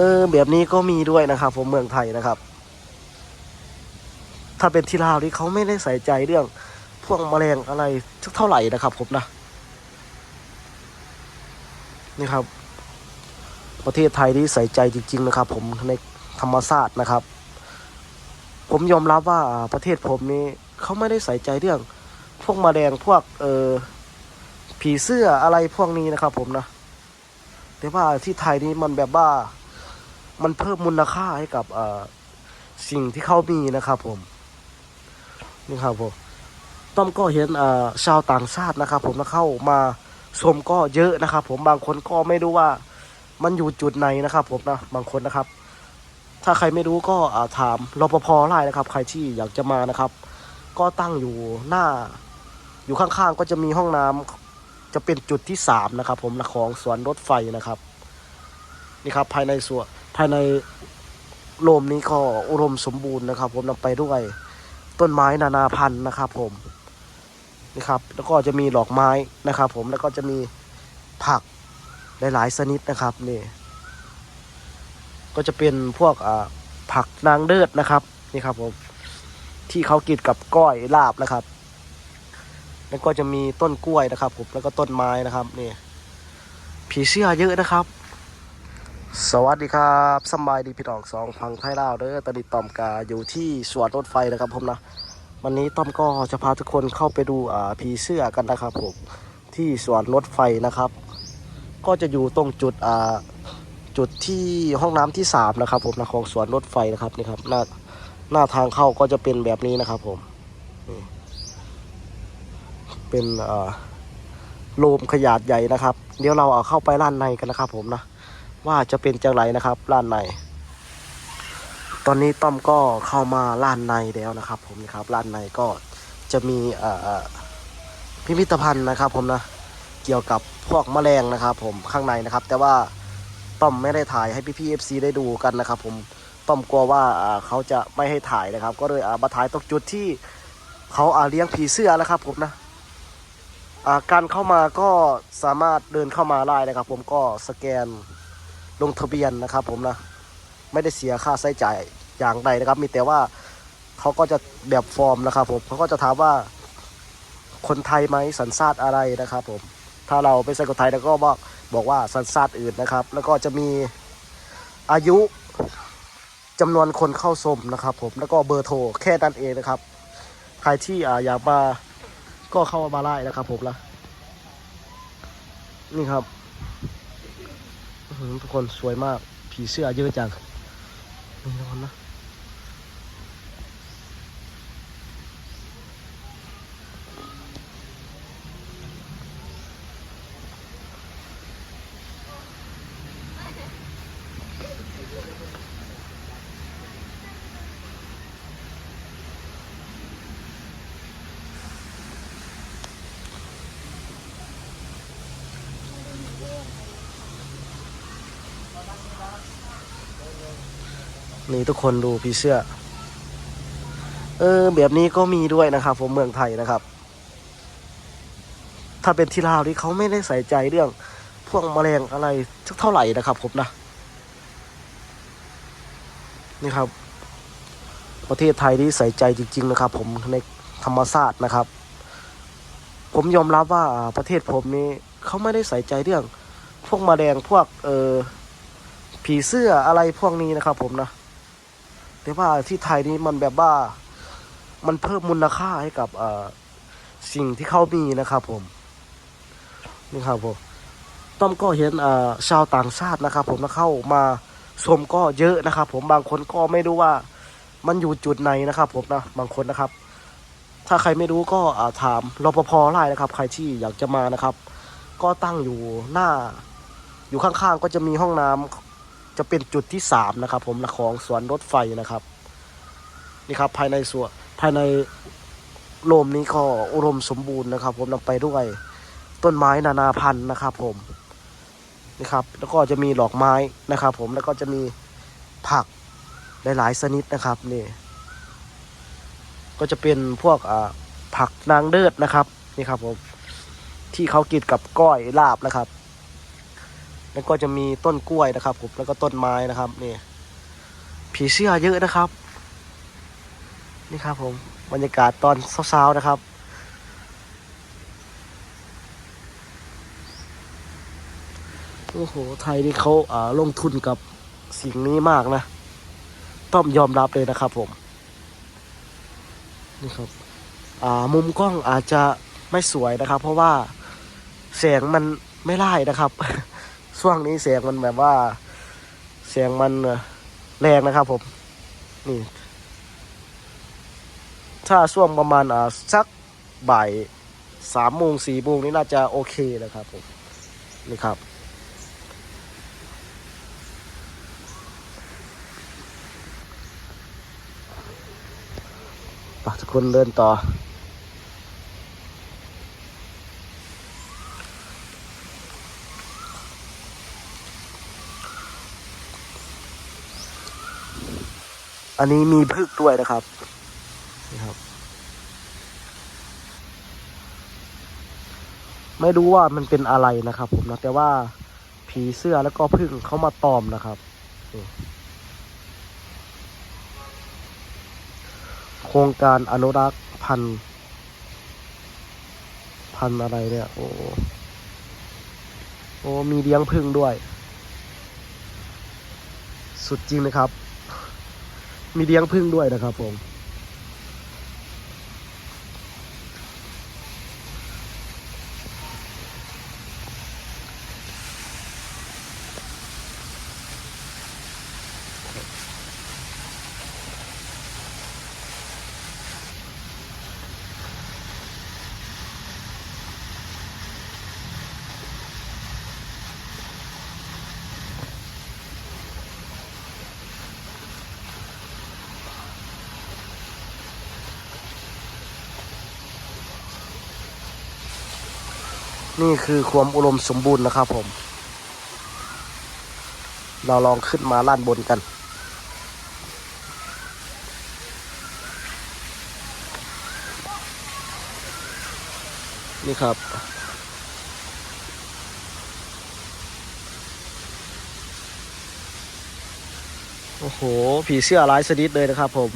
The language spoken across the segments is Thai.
เออแบบนี้ก็มีด้วยนะครับ ผมเมืองไทยนะครับ ถ้าเป็นที่ลาวนี่เขาไม่ได้ใส่ใจเรื่อง พวกแมลงอะไรสักเท่าไหร่นะครับ ผมนะนี่ครับ ประเทศไทยนี่ใส่ใจจริง ๆ นะครับ ผมในธรรมชาสตินะครับ ผมยอมรับว่าประเทศผมนี่เขาไม่ได้ใส่ใจเรื่อง พวกแมลงพวกเออผีเสื้ออะไรพวกนี้นะครับ ผมนะแต่ว่าที่ไทยนี่มันแบบว่า มันเพิ่มมูลค่าให้กับสิ่งที่เขามีนะครับผมนี่ครับผมต้อมก็เห็นชาวต่างชาตินะครับ ผมนะเข้ามาชมก็เยอะนะครับ ผมบางคนก็ไม่รู้ว่ามันอยู่จุดไหนนะครับ ผมนะบางคนนะครับ ถ้าใครไม่รู้ก็ถามรปภไล่นะครับ ใครที่อยากจะมานะครับ ก็ตั้งอยู่หน้า อยู่ข้างๆก็จะมีห้องน้ำจะเป็นจุดที่สามนะครับ ผมนะของสวนรถไฟนะครับ นี่ครับภายในสวน ภายในโรมนี้ก็อุดมสมบูรณ์นะครับ ผมนำไปด้วยต้นไม้นานาพันธุ์นะครับผมนี่ครับ แล้วก็จะมีดอกไม้นะครับ ผมแล้วก็จะมีผักหลายๆชนิดนะครับนี่ก็จะเป็นพวกผักนางเลิศนะครับนี่ครับผมที่เขากินกับก้อยลาบนะครับ แล้วก็จะมีต้นกล้วยนะครับผมแล้วก็ต้นไม้นะครับนี่ผีเสื้อเยอะนะครับ สวัสดีครับสบายดีพี่น้องสองพังไทยลาวเด้อตอนนี้ต้อมกาอยู่ที่สวนรถไฟนะครับผมนะวันนี้ต้อมก็จะพาทุกคนเข้าไปดูอ่าผีเสื้อกันนะครับผมที่สวนรถไฟนะครับ ก็จะอยู่ตรงจุดอ่าจุดที่ห้องน้ำที่สามนะครับผมนะของสวนรถไฟนะครับนี่ครับหน้าหน้าทางเข้าก็จะเป็นแบบนี้นะครับผมเป็นอ่าโลมขยาดใหญ่นะครับ เดี๋ยวเราเอาเข้าไปด้านในกันนะครับผมนะ ว่าจะเป็นจังไรนะครับร้านใน ตอนนี้ต้อมก็เข้ามาร้านในแล้วนะครับ ผมนะครับร้านในก็จะมีพิพิธภัณฑ์นะครับ ผมนะเกี่ยวกับพวกแมลงนะครับ ผมข้างในนะครับ แต่ว่าต้อมไม่ได้ถ่ายให้พี่พีเอฟซีได้ดูกันนะครับ ผมต้อมกลัวว่าเขาจะไม่ให้ถ่ายนะครับ ก็เลยมาถ่ายตรงจุดที่เขาเลี้ยงผีเสื้อนะครับ ผมนะการเข้ามาก็สามารถเดินเข้ามาได้นะครับ ผมก็สแกน ลงทะเบียนนะครับ ผมนะไม่ได้เสียค่าใช้จ่ายอย่างใดนะครับ มีแต่ว่าเขาก็จะแบบฟอร์มนะครับ ผมเขาก็จะถามว่าคนไทยไหมสัญชาติอะไรนะครับ ผมถ้าเราไม่ใช่คนไทยเราก็บอกบอกว่าสัญชาติอื่นนะครับ แล้วก็จะมีอายุจำนวนคนเข้าชมนะครับ ผมแล้วก็เบอร์โทรแค่นั้นเองนะครับ ใครที่ออยากมาก็เข้ามาได้นะครับ ผมละนี่ครับ ทุกคนสวยมาก ผีเสื้อเยอะจังนี่ทุกคนนะ นี่ทุกคนดูผีเสื้อ เออ แบบนี้ก็มีด้วยนะครับ ผมเมืองไทยนะครับ ถ้าเป็นที่ลาวนี่เขาไม่ได้ใส่ใจเรื่อง พวกแมลงอะไรสักเท่าไหร่นะครับ ผมนะ นี่ครับ ประเทศไทยนี่ใส่ใจจริง ๆ นะครับ ผมในธรรมชาสตินะครับ ผมยอมรับว่าประเทศผมนี่เขาไม่ได้ใส่ใจเรื่อง พวกแมลงพวกเออผีเสื้ออะไรพวกนี้นะครับผมนะ แต่ว่าที่ไทยนี่มันแบบว่ามันเพิ่มมูลค่าให้กับสิ่งที่เขามีนะครับผมนี่ครับผมต้อมก็เห็นชาวต่างชาตินะครับ ผมนะเข้ามาชมก็เยอะนะครับ ผมบางคนก็ไม่รู้ว่ามันอยู่จุดไหนนะครับ ผมนะบางคนนะครับ ถ้าใครไม่รู้ก็ถามรปภไล่นะครับ ใครที่อยากจะมานะครับ ก็ตั้งอยู่หน้า อยู่ข้างๆก็จะมีห้องน้ำ จะเป็นจุดที่สามนะครับ ผมนะของสวนรถไฟนะครับ นี่ครับภายในสวนภายในโรมนี้ก็อุดมสมบูรณ์นะครับ ผมนำไปด้วยต้นไม้นานาพันธุ์นะครับ ผมนี่ครับ แล้วก็จะมีดอกไม้นะครับ ผมแล้วก็จะมีผักหลายๆชนิดนะครับนี่ ก็จะเป็นพวกผักนางเลิศนะครับนี่ครับผมที่เขากินกับก้อยลาบนะครับ แล้วก็จะมีต้นกล้วยนะครับผมแล้วก็ต้นไม้นะครับนี่ผีเสื้อเยอะนะครับ นี่ครับผมบรรยากาศตอนเช้าๆนะครับ โอ้โหไทยนี่เขาอ่าลงทุนกับสิ่งนี้มากนะ ต้องยอมรับเลยนะครับผม นี่ครับอ่ามุมกล้องอาจจะไม่สวยนะครับ เพราะว่าแสงมันไม่ไล่นะครับ ช่วงนี้แสงมันแบบว่าแสงมันแรงนะครับผม นี่ ถ้าช่วงประมาณอ่าสักบ่ายสามโมงสี่โมงนี่น่าจะโอเคนะครับผม นี่ครับไปทุกคนเดินต่อ อันนี้มีพึกด้วยนะครับนี่ครับ ไม่รู้ว่ามันเป็นอะไรนะครับ ผมนะแต่ว่าผีเสื้อแล้วก็พึ่งเขามาตอมนะครับนี่โครงการอนุรักษ์พันธุ์พันธุ์อะไรเนี่ย โอ้โอ้มีเลี้ยงพึ่งด้วย สุดจริงนะครับ มีเลี้ยงพึ่งด้วยนะครับผม นี่คือความอุดมสมบูรณ์นะครับผม เราลองขึ้นมาล้านบนกัน นี่ครับ โอ้โห ผีเสื้อลายชนิดเลยนะครับผม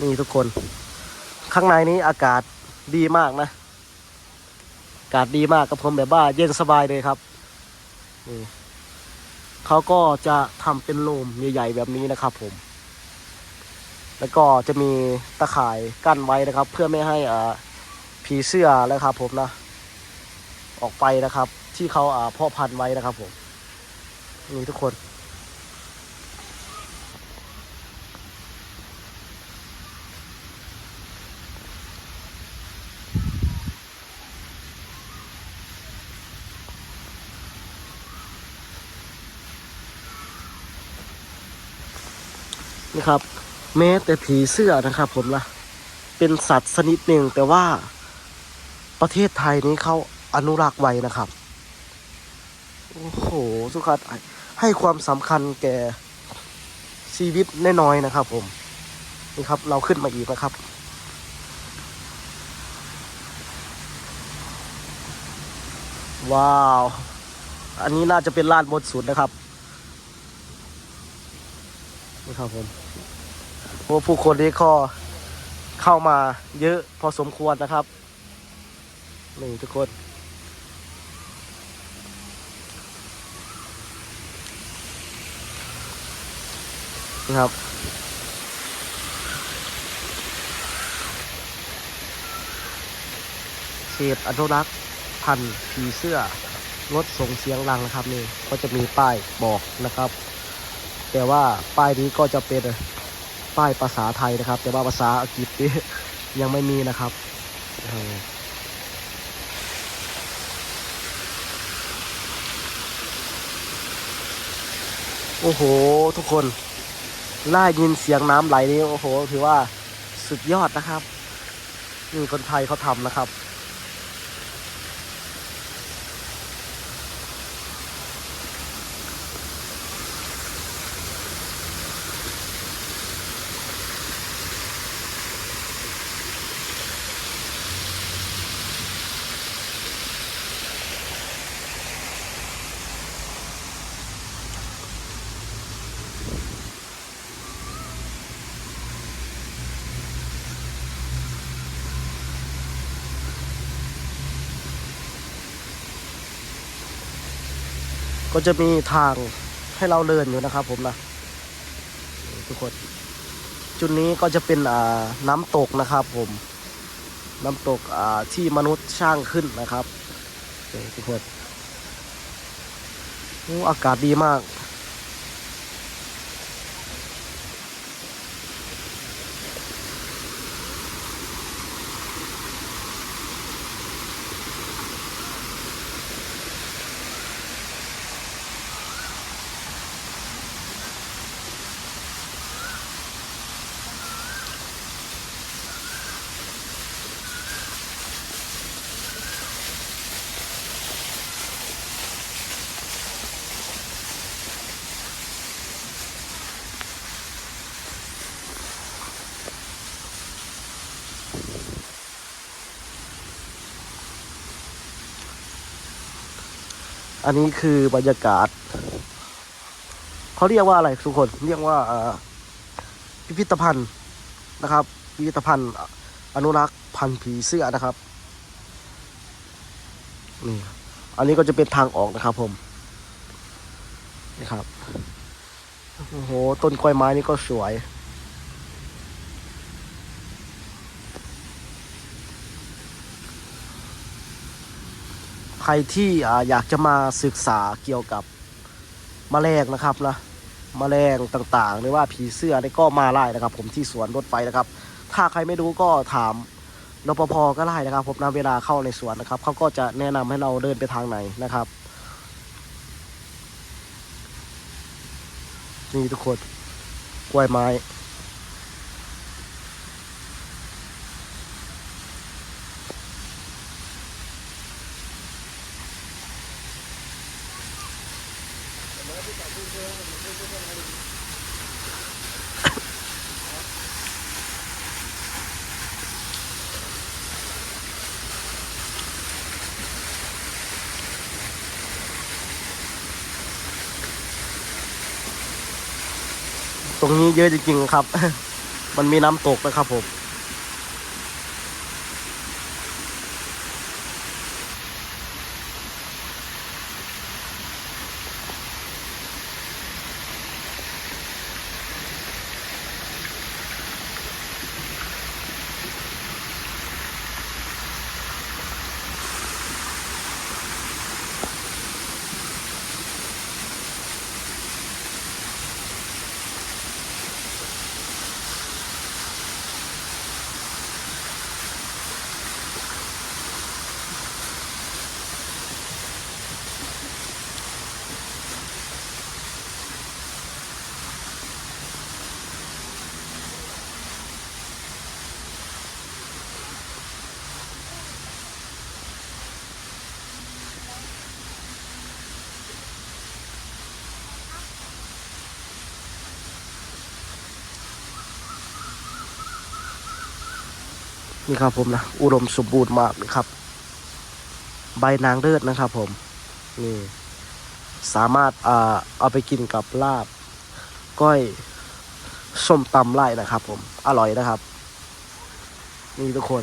นี่ทุกคน ข้างในนี้อากาศดีมากนะ อากาศดีมากกับผมแบบว่าเย็นสบายเลยครับนี่เขาก็จะทำเป็นโลมใหญ่ๆแบบนี้นะครับ ผม แล้วก็จะมีตะข่ายกั้นไว้นะครับ เพื่อไม่ให้อ่าผีเสื้อแล้วครับ ผมนะ ออกไปนะครับ ที่เขาอ่าเพาะพันธุ์ไว้นะครับ ผมนี่ทุกคน นี่ครับ แม้แต่ผีเสื้อนะครับผมนะเป็นสัตว์ชนิดหนึ่งแต่ว่าประเทศไทยนี้เขาอนุรักษ์ไว้นะครับ โอ้โหสุขัดให้ความสำคัญแก่ชีวิตน้อยๆนะครับ ผมนี่ครับเราขึ้นมาอีกนะครับว้าว อันนี้น่าจะเป็นลาดบนสุดนะครับ นี่ครับผมพว่าผู้คนนี้ก็เข้ามาเยอะพอสมควรนะครับนี่ทุกคนนะครับเขตอนุรักษ์พันธุ์ผีเสื้องดส่งเสียงรังนะครับนี่ก็จะมีป้ายบอกนะครับ แต่ว่าป้ายนี้ก็จะเป็นป้ายภาษาไทยนะครับ แต่ว่าภาษาอังกฤษนี่ยังไม่มีนะครับโอ้โห ทุกคนล่ายินเสียงน้ำไหลนี่โอ้โห ถือว่าสุดยอดนะครับนี่คนไทยเขาทำนะครับ ก็จะมีทางให้เราเดินอยู่นะครับ ผมนะทุกคน จุดนี้ก็จะเป็นน้ำตกนะครับ ผม น้ำตกที่มนุษย์สร้างขึ้นนะครับทุกคนอากาศดีมาก อันนี้คือบรรยากาศ เขาเรียกว่าอะไรทุกคน เรียกว่าพิพิธภัณฑ์นะครับ พิพิธภัณฑ์อนุรักษ์พันธุ์ผีเสื้อนะครับนี่อันนี้ก็จะเป็นทางออกนะครับ ผมนี่ครับโอ้โหต้นกล้วยไม้นี่ก็สวย ครที่อยากจะมาศึกษาเกี่ยวกับแมลงนะครับนะแมลงต่างๆ หรือว่าผีเสื้อนี่ก็มาไล่นะครับ ผมที่สวนรถไฟนะครับ ถ้าใครไม่รู้ก็ถามรปภก็ไล่นะครับ ผมนะเวลาเข้าในสวนนะครับเขาก็จะแนะนำให้เราเดินไปทางไหนนะครับนี่ทุกคนกล้วยไม้ ตรงนี้เยอะจริงๆครับ มันมีน้ำตกนะครับผม นี่ครับผมนะอุดมสมบูรณ์มากเลยครับ ใบนางเลือดนะครับผมนี่สามารถอ่าเอาไปกินกับลาบ ก้อยส้มตำไร่นะครับผมอร่อยนะครับ นี่ทุกคน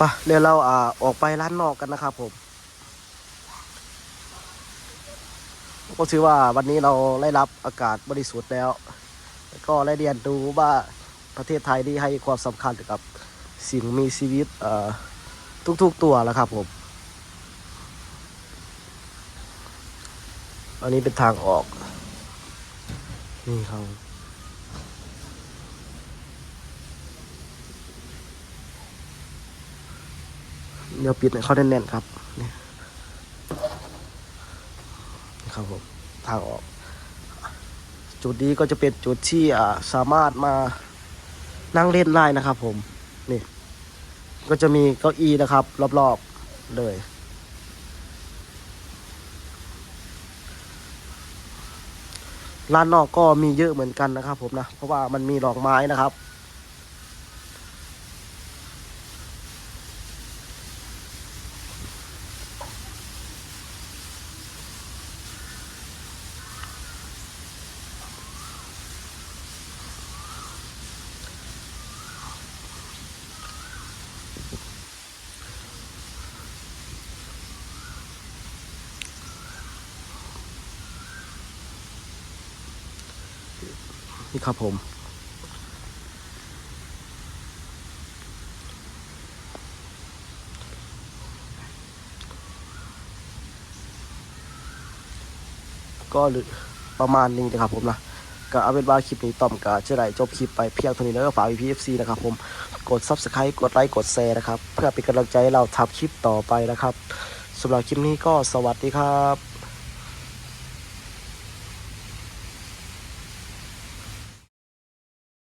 ปะเดี๋ยวเราอ่าออกไปร้านนอกกันนะครับผม ก็ถือว่าวันนี้เราได้รับอากาศบริสุทธิ์แล้ว ก็ได้เรียนรู้ว่าประเทศไทยที่ให้ความสำคัญกับสิ่งมีชีวิตทุกๆตัวแล้วครับผม อันนี้เป็นทางออก นี่ครับ เดี๋ยวปิดให้เขาแน่นๆครับนี่ครับผมทางออก จุดนี้ก็จะเป็นจุดที่สามารถมานั่งเล่นได้นะครับ ผมนี่ ก็จะมีเก้าอี้นะครับ รอบๆเลยร้านนอกก็มีเยอะเหมือนกันนะครับ ผมนะเพราะว่ามันมีดอกไม้นะครับ ครับผม ก็หรือประมาณนี้นะครับผมนะก็เอาเป็นว่าคลิปนี้ต้อมก็จะได้จบคลิปไปเพียงเท่านี้แล้วก็ฝาก VPFC นะครับผมกด Subscribe กดไลค์กดแชร์นะครับ เพื่อเป็นกำลังใจให้เราทำคลิปต่อไปนะครับสำหรับคลิปนี้ก็สวัสดีครับ